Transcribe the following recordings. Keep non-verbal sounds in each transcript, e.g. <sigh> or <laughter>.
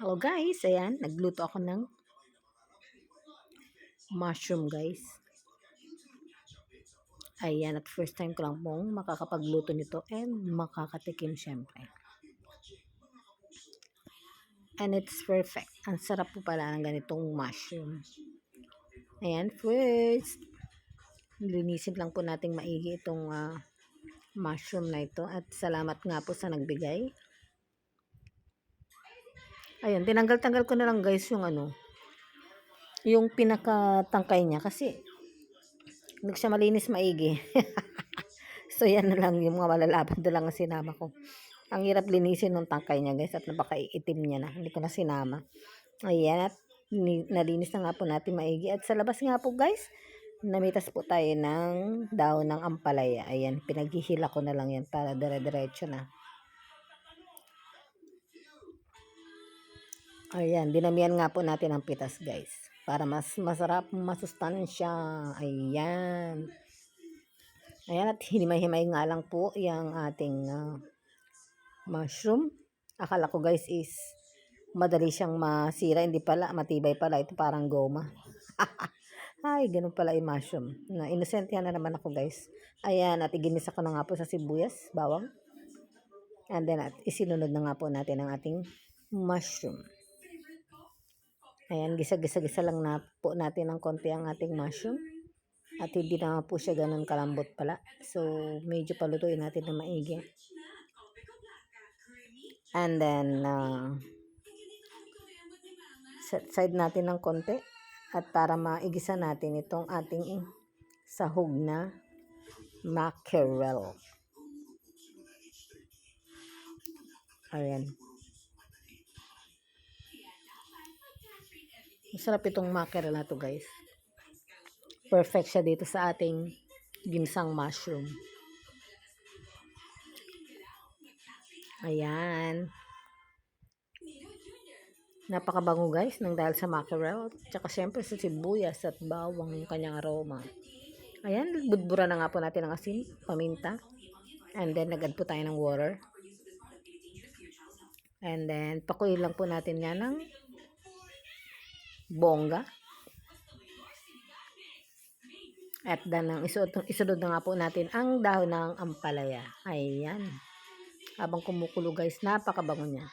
Hello guys, ayan, nagluto ako ng mushroom guys. Ayan, at first time ko lang pong makakapagluto nito and makakatikim syempre. And it's perfect. Ang sarap po pala ng ganitong mushroom. Ayan, first, linisin lang po nating maigi itong ah, mushroom na ito. At salamat nga po sa nagbigay. Ayun, tinanggal-tanggal ko na lang guys yung ano, yung pinakatangkay niya kasi hindi siya malinis maigi. <laughs> so yan na lang yung mga malalapad na lang ang sinama ko. Ang hirap linisin ng tangkay niya guys at napakaitim niya na. Hindi ko na sinama. Ayan at ni- nalinis na nga po natin maigi. At sa labas nga po guys, namitas po tayo ng daon ng ampalaya. Ayan, pinaghihila ko na lang yan para dire-diretso na. Ayan, dinamihan nga po natin ang pitas guys. Para mas masarap, masustansya. Ayan. Ayan, at hinimay-himay nga lang po yung ating ah, mushroom. Akala ko guys is madali siyang masira. Hindi pala, matibay pala. Ito parang goma. <laughs> Ay, ganun pala yung mushroom. Na innocent yan na naman ako guys. Ayan, at iginisa ko na nga po sa sibuyas, bawang. And then, at isinunod na nga po natin ang ating mushroom. Ayan, gisa-gisa-gisa lang na po natin ng konti ang ating mushroom. At hindi na po siya ganun kalambot pala. So, medyo palutuin natin na maigi. And then, uh, side natin ng konti. At para maigisa natin itong ating sahog na mackerel. Ayan. Masarap itong mackerel na to guys. Perfect siya dito sa ating ginsang mushroom. Ayan. Napakabango guys nang dahil sa mackerel. Tsaka syempre sa sibuyas at bawang yung kanyang aroma. Ayan, budbura na nga po natin ng asin, paminta. And then nagad po tayo ng water. And then pakuyin lang po natin yan ng bongga. At then, ang isunod, isunod na nga po natin ang dahon ng ampalaya. Ayan. Habang kumukulo guys, napakabango niya.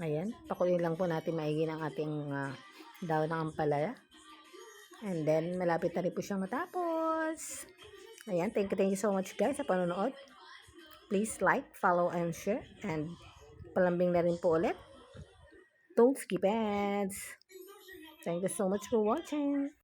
Ayan. Pakuloy lang po natin maigi ng ating ah, dahon ng ampalaya. And then, malapit na rin po siyang matapos. Ayan. Thank you, thank you so much guys sa panonood. Please like, follow, and share. And palambing na rin po ulit. Don't skip. Thank you so much for watching.